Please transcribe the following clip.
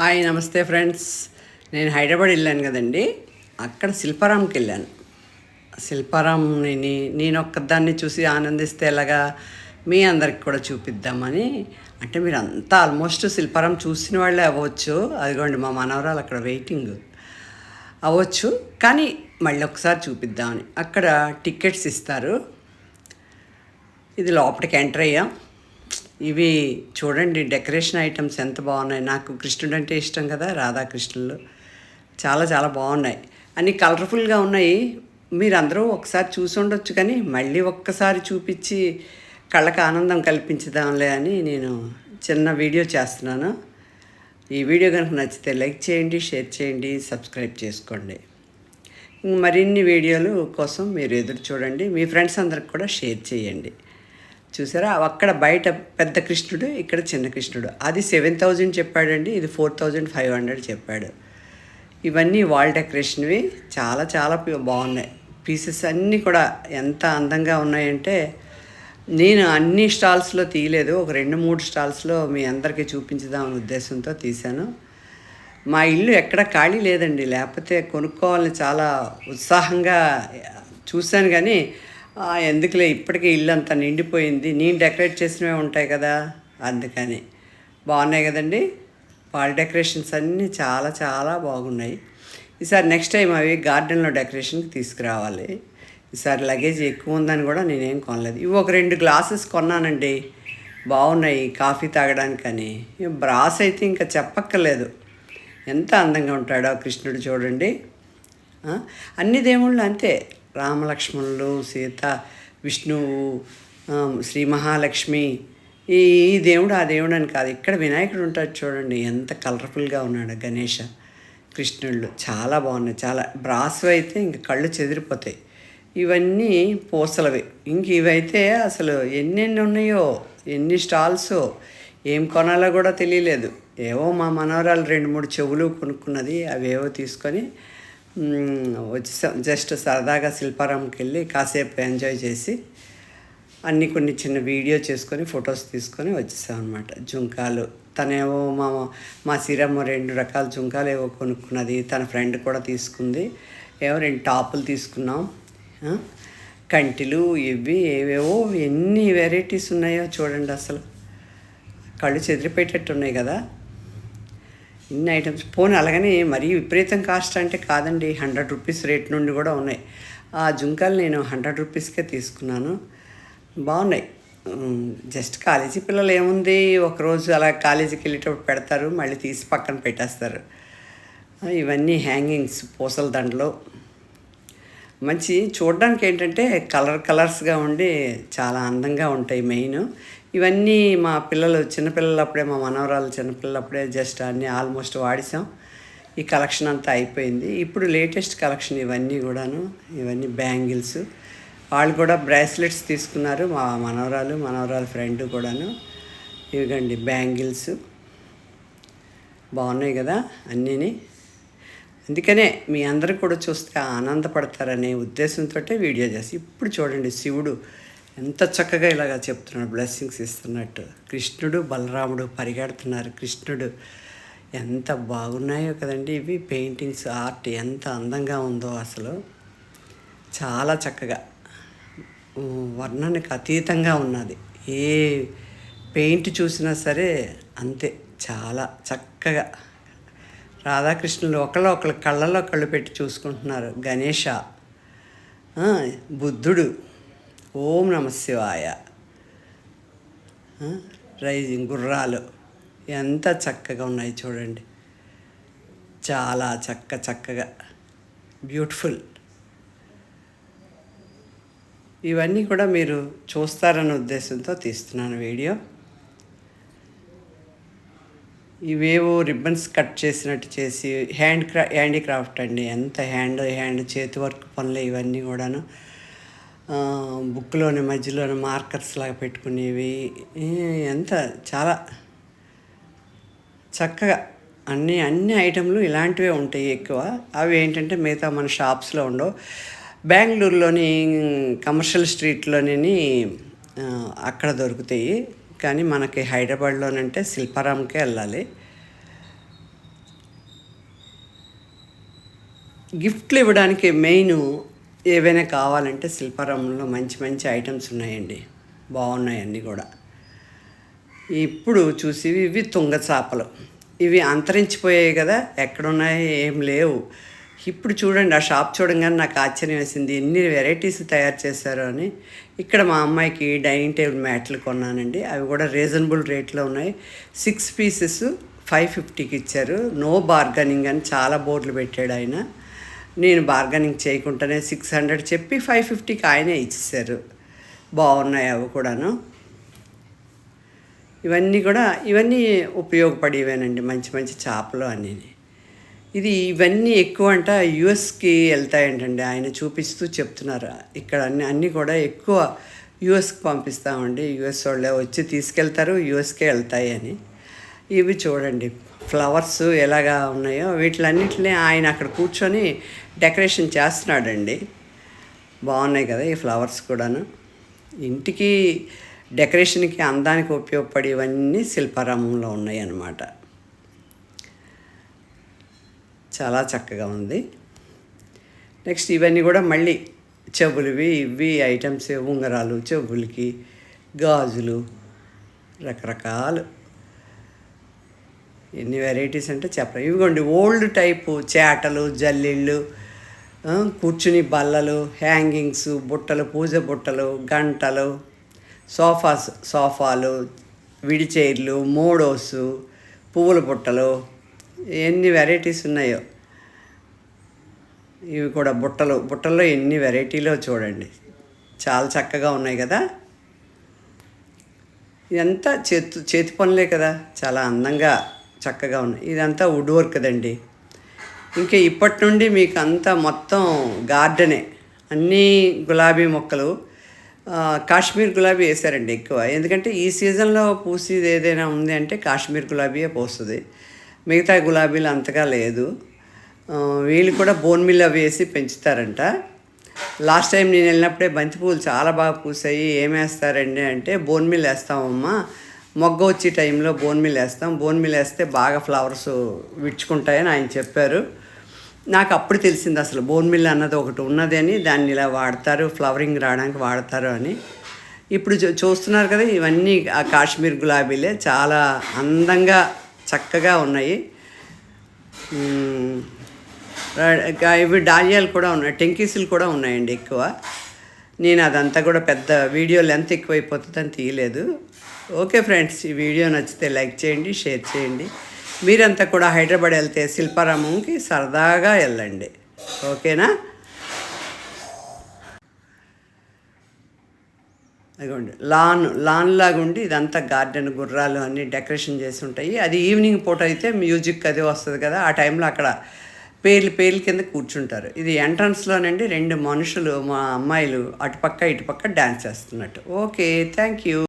Hi నమస్తే friends. నేను హైదరాబాద్ వెళ్ళాను కదండి. అక్కడ శిల్పారాంకి వెళ్ళాను. శిల్పారాంని నేను ఒక్కదాన్ని చూసి ఆనందిస్తే ఎలాగా? మీ అందరికి కూడా చూపిద్దామని. అంటే మీరు అంతా ఆల్మోస్ట్ శిల్పారాం చూసిన వాళ్ళే అవ్వచ్చు. అదిగోండి మా మనవరాలు అక్కడ వెయిటింగ్ అవ్వచ్చు. కానీ మళ్ళీ ఒకసారి చూపిద్దామని. అక్కడ టికెట్స్ ఇస్తారు. ఇది లోపలికి ఎంటర్ అయ్యాం. ఇవి చూడండి డెకరేషన్ ఐటమ్స్ ఎంత బాగున్నాయి. నాకు కృష్ణుడు అంటే ఇష్టం కదా రాధాకృష్ణులు. చాలా చాలా బాగున్నాయి. అన్ని కలర్ఫుల్గా ఉన్నాయి. మీరందరూ ఒకసారి చూసి ఉండొచ్చు కానీ మళ్ళీ ఒక్కసారి చూపించి కళ్ళకు ఆనందం కల్పించుదాంలే అని నేను చిన్న వీడియో చేస్తున్నాను. ఈ వీడియో కనుక నచ్చితే లైక్ చేయండి షేర్ చేయండి సబ్స్క్రైబ్ చేసుకోండి. మరిన్ని వీడియోలు కోసం మీరు ఎదురు చూడండి. మీ ఫ్రెండ్స్ అందరికి కూడా షేర్ చేయండి. చూసారా? అక్కడ బయట పెద్ద కృష్ణుడు ఇక్కడ చిన్న కృష్ణుడు. అది సెవెన్ థౌజండ్ చెప్పాడండి ఇది ఫోర్ థౌజండ్ ఫైవ్ హండ్రెడ్ చెప్పాడు. ఇవన్నీ వాల్ డెకరేషన్వి చాలా చాలా బాగున్నాయి. పీసెస్ అన్నీ కూడా ఎంత అందంగా ఉన్నాయంటే నేను అన్ని స్టాల్స్లో తీయలేదు. ఒక రెండు మూడు స్టాల్స్లో మీ అందరికీ చూపించుదామనే ఉద్దేశంతో తీశాను. మా ఇల్లు ఎక్కడ ఖాళీ లేదండి. లేకపోతే కొనుక్కోవాలని చాలా ఉత్సాహంగా చూశాను కానీ ఎందుకులే ఇప్పటికే ఇల్లు అంతా నిండిపోయింది. నేను డెకరేట్ చేసినవే ఉంటాయి కదా అందుకని. బాగున్నాయి కదండి? వాల్ డెకరేషన్స్ అన్నీ చాలా చాలా బాగున్నాయి. ఈసారి నెక్స్ట్ టైం అవి గార్డెన్లో డెకరేషన్కి తీసుకురావాలి. ఈసారి లగేజ్ ఎక్కువ ఉందని కూడా నేనేం కొనలేదు. ఇవి ఒక రెండు గ్లాసెస్ కొన్నానండి. బాగున్నాయి కాఫీ తాగడానికని. బ్రాస్ అయితే ఇంకా చెప్పక్కర్లేదు. ఎంత అందంగా ఉంటాడో కృష్ణుడు చూడండి. అన్ని దేవుళ్ళు అంతే. రామలక్ష్మణులు సీత విష్ణువు శ్రీ మహాలక్ష్మి. ఈ దేవుడు ఆ దేవుడు అని కాదు. ఇక్కడ వినాయకుడు ఉంటాడు చూడండి. ఎంత కలర్ఫుల్గా ఉన్నాడు గణేష కృష్ణుళ్ళు. చాలా బాగున్నాయి. చాలా బ్రాస్ అయితే ఇంక కళ్ళు చెదిరిపోతాయి. ఇవన్నీ పూసలవి. ఇంక ఇవైతే అసలు ఎన్నెన్ని ఉన్నాయో ఎన్ని స్టాల్స్ ఏం కొనాలో కూడా తెలియలేదు. ఏవో మా మనవరాలు రెండు మూడు చెవులు కొనుక్కున్నది అవేవో తీసుకొని వచ్చేసాం జస్ట్ సరదాగా శిల్పారాంకి వెళ్ళి కాసేపు ఎంజాయ్ చేసి అన్ని కొన్ని చిన్న వీడియో చేసుకొని ఫొటోస్ తీసుకొని వచ్చేసాం అనమాట జుంకాలు. తనేవో మా మా సిరమ్మ రెండు రకాల జుంకాలు ఏవో కొనుక్కున్నది. తన ఫ్రెండ్ కూడా తీసుకుంది. ఏవో రెండు టాపులు తీసుకున్నాం. కంటిలు ఇవి ఏవేవో ఎన్ని వెరైటీస్ ఉన్నాయో చూడండి అసలు. కళ్ళు చెదిరిపోయేటట్టు ఉన్నాయి కదా. ఇన్ని ఐటమ్స్ పోనీ అలాగని మరీ విపరీతం కాస్ట్ అంటే కాదండి హండ్రెడ్ రూపీస్ రేట్ నుండి కూడా ఉన్నాయి. ఆ జుంకాలు నేను హండ్రెడ్ రూపీస్కే తీసుకున్నాను. బాగున్నాయి. జస్ట్ కాలేజీ పిల్లలు ఏముంది ఒకరోజు అలా కాలేజీకి వెళ్ళేటప్పుడు పెడతారు మళ్ళీ తీసి పక్కన పెట్టేస్తారు. ఇవన్నీ హ్యాంగింగ్స్ పూసల దండలు. మంచి చూడడానికి ఏంటంటే కలర్ కలర్స్గా ఉండి చాలా అందంగా ఉంటాయి మెయిన్. ఇవన్నీ మా పిల్లలు చిన్నపిల్లలప్పుడే మా మనవరాలు చిన్నపిల్లలప్పుడే జస్ట్ అన్నీ ఆల్మోస్ట్ వాడిసాం ఈ కలెక్షన్ అంతా అయిపోయింది. ఇప్పుడు లేటెస్ట్ కలెక్షన్ ఇవన్నీ కూడాను ఇవన్నీ బ్యాంగిల్స్ వాళ్ళు కూడా బ్రాస్లెట్స్ తీసుకున్నారు మా మనవరాలు మనవరాలు ఫ్రెండ్ కూడాను. ఇవిగండి బ్యాంగిల్స్ బాగున్నాయి కదా అన్నీని. అందుకనే మీ అందరూ కూడా చూస్తే ఆనందపడతారనే ఉద్దేశంతో వీడియో చేసి ఇప్పుడు చూడండి శివుడు ఎంత చక్కగా ఇలాగా చెప్తున్నాడు బ్లెస్సింగ్స్ ఇస్తున్నట్టు. కృష్ణుడు బలరాముడు పరిగెడుతున్నారు. కృష్ణుడు ఎంత బాగున్నాయో కదండి ఇవి. పెయింటింగ్స్ ఆర్ట్ ఎంత అందంగా ఉందో అసలు. చాలా చక్కగా. వర్ణానికి అతీతంగా ఉన్నది. ఏ పెయింట్ చూసినా సరే అంతే చాలా చక్కగా. రాధాకృష్ణులు ఒకళ్ళు ఒకళ్ళు కళ్ళలో కళ్ళు పెట్టి చూసుకుంటున్నారు. గణేష బుద్ధుడు ఓం నమ శివాయ. రైజింగ్ గుర్రాలు. ఎంత చక్కగా ఉన్నాయి చూడండి. చాలా చక్క చక్కగా. బ్యూటిఫుల్. ఇవన్నీ కూడా మీరు చూస్తారన్న ఉద్దేశంతో తీస్తున్నాను వీడియో. ఇవేవో రిబ్బన్స్ కట్ చేసినట్టు చేసి హ్యాండ్ క్రా హ్యాండీక్రాఫ్ట్ అండి. ఎంత హ్యాండ్ హ్యాండ్ చేతి వర్క్ పనులు ఇవన్నీ కూడాను. బుక్లోని మధ్యలోని మార్కర్స్ లాగా పెట్టుకునేవి. ఎంత చాలా చక్కగా అన్ని అన్ని ఐటెంలు ఇలాంటివే ఉంటాయి ఎక్కువ. అవి ఏంటంటే మిగతా మన షాప్స్లో ఉండవు. బెంగళూరులోని కమర్షియల్ స్ట్రీట్లోని అక్కడ దొరుకుతాయి. కానీ మనకి హైదరాబాద్లోనంటే శిల్పారాంకే వెళ్ళాలి. గిఫ్ట్లు ఇవ్వడానికి మెయిన్ ఏవైనా కావాలంటే శిల్పారామంలో మంచి మంచి ఐటమ్స్ ఉన్నాయండి. బాగున్నాయి అన్నీ కూడా. ఇప్పుడు చూసి ఇవి తుంగ చేపలు. ఇవి అంతరించిపోయాయి కదా ఎక్కడున్నాయి ఏం లేవు. ఇప్పుడు చూడండి ఆ షాప్ చూడంగానే నాకు ఆశ్చర్యం వేసింది ఎన్ని వెరైటీస్ తయారు చేశారు అని. ఇక్కడ మా అమ్మాయికి డైనింగ్ టేబుల్ మ్యాట్లు కొన్నానండి. అవి కూడా రీజనబుల్ రేట్లో ఉన్నాయి. సిక్స్ పీసెస్ ఫైవ్ ఫిఫ్టీకి ఇచ్చారు. నో బార్గనింగ్ అని చాలా బోర్డులు పెట్టాడు ఆయన. నేను బార్గనింగ్ చేయకుండానే సిక్స్ హండ్రెడ్ చెప్పి ఫైవ్ ఫిఫ్టీకి ఆయనే ఇచ్చేసారు బాగున్నాయి అవి కూడాను. ఇవన్నీ కూడా ఇవన్నీ ఉపయోగపడేవేనండి మంచి మంచి చేపలు అన్నీ ఇది ఇవన్నీ ఎక్కువ అంట యుఎస్కి వెళ్తాయంటండి ఆయన చూపిస్తూ చెప్తున్నారు. ఇక్కడ అన్ని అన్నీ కూడా ఎక్కువ యుఎస్కి పంపిస్తామండి. యుఎస్ వాళ్ళే వచ్చి తీసుకెళ్తారు యుఎస్కే వెళ్తాయి అని. ఇవి చూడండి. ఫ్లవర్స్ ఎలాగా ఉన్నాయో వీటిలన్నింటినీ ఆయన అక్కడ కూర్చొని డెకరేషన్ చేస్తున్నాడండి. బాగున్నాయి కదా ఈ ఫ్లవర్స్ కూడాను. ఇంటికి డెకరేషన్కి అందానికి ఉపయోగపడేవన్నీ శిల్పారామంలో ఉన్నాయి అన్నమాట చాలా చక్కగా ఉంది. నెక్స్ట్ ఇవన్నీ కూడా మళ్ళీ చెవులువి ఇవి ఐటమ్స్ ఉంగరాలు చెవులకి గాజులు రకరకాలు. ఎన్ని వెరైటీస్ అంటే చెప్పరు ఇవిగోండి ఓల్డ్ టైపు చేటలు జల్లిళ్ళు కూర్చుని బల్లలు హ్యాంగింగ్స్ బుట్టలు పూజ బుట్టలు గంటలు సోఫాస్ సోఫాలు విడి చైర్లు మోడోస్ పువ్వుల బుట్టలు ఎన్ని వెరైటీస్ ఉన్నాయో. ఇవి కూడా బుట్టలు బుట్టల్లో ఎన్ని వెరైటీలో చూడండి. చాలా చక్కగా ఉన్నాయి కదా. ఇదంతా చేతు చేతి పనులే కదా. చాలా అందంగా చక్కగా ఉన్నాయి. ఇదంతా వుడ్ వర్క్ కదండి. ఇంకా ఇప్పటి నుండి మీకు అంతా మొత్తం గార్డెనే. అన్నీ గులాబీ మొక్కలు. కాశ్మీర్ గులాబీ వేసారండి ఎక్కువ. ఎందుకంటే ఈ సీజన్లో పూసేది ఏదైనా ఉంది అంటే కాశ్మీర్ గులాబీయే పోస్తుంది. మిగతా గులాబీలు అంతగా లేదు. వీళ్ళు కూడా బోన్ మిల్ అవి వేసి పెంచుతారంట. లాస్ట్ టైం నేను వెళ్ళినప్పుడే బంతిపూలు చాలా బాగా పూసాయి. ఏం వేస్తారండి అంటే బోన్ మిల్ వేస్తామమ్మా. మొగ్గ వచ్చే టైంలో బోన్ మిల్ వేస్తాం. బోన్ మిల్ వేస్తే బాగా ఫ్లవర్స్ విచ్చుకుంటాయని ఆయన చెప్పారు. నాకు అప్పుడు తెలిసింది అసలు బోన్ మిల్ అన్నది ఒకటి ఉన్నది అని దాన్ని ఇలా వాడతారు ఫ్లవరింగ్ రావడానికి వాడతారు అని. ఇప్పుడు చూ- చూస్తున్నారు కదా ఇవన్నీ ఆ కాశ్మీర్ గులాబీలే చాలా అందంగా చక్కగా ఉన్నాయి. ఇవి డాలియాలు కూడా ఉన్నాయి టెంకీసులు కూడా ఉన్నాయండి ఎక్కువ. నేను అదంతా కూడా పెద్ద వీడియో లెంత్ ఎక్కువైపోతుందని తీయలేదు. ఓకే ఫ్రెండ్స్ ఈ వీడియో నచ్చితే లైక్ చేయండి షేర్ చేయండి. మీరంతా కూడా హైదరాబాద్ వెళ్తే శిల్పారామంకి సరదాగా వెళ్ళండి. ఓకేనా? అదిగోండి లాన్ లాన్ లాగా ఉండి ఇదంతా గార్డెన్ గుర్రాలు అన్నీ డెకరేషన్ చేసి ఉంటాయి. అది ఈవినింగ్ పూట అయితే మ్యూజిక్ అది వస్తుంది కదా ఆ టైంలో అక్కడ పేర్లు పేర్లు కింద కూర్చుంటారు. ఇది ఎంట్రన్స్లోనండి రెండు మనుషులు మా అమ్మాయిలు అటుపక్క ఇటుపక్క డ్యాన్స్ చేస్తున్నట్టు. Okay thank you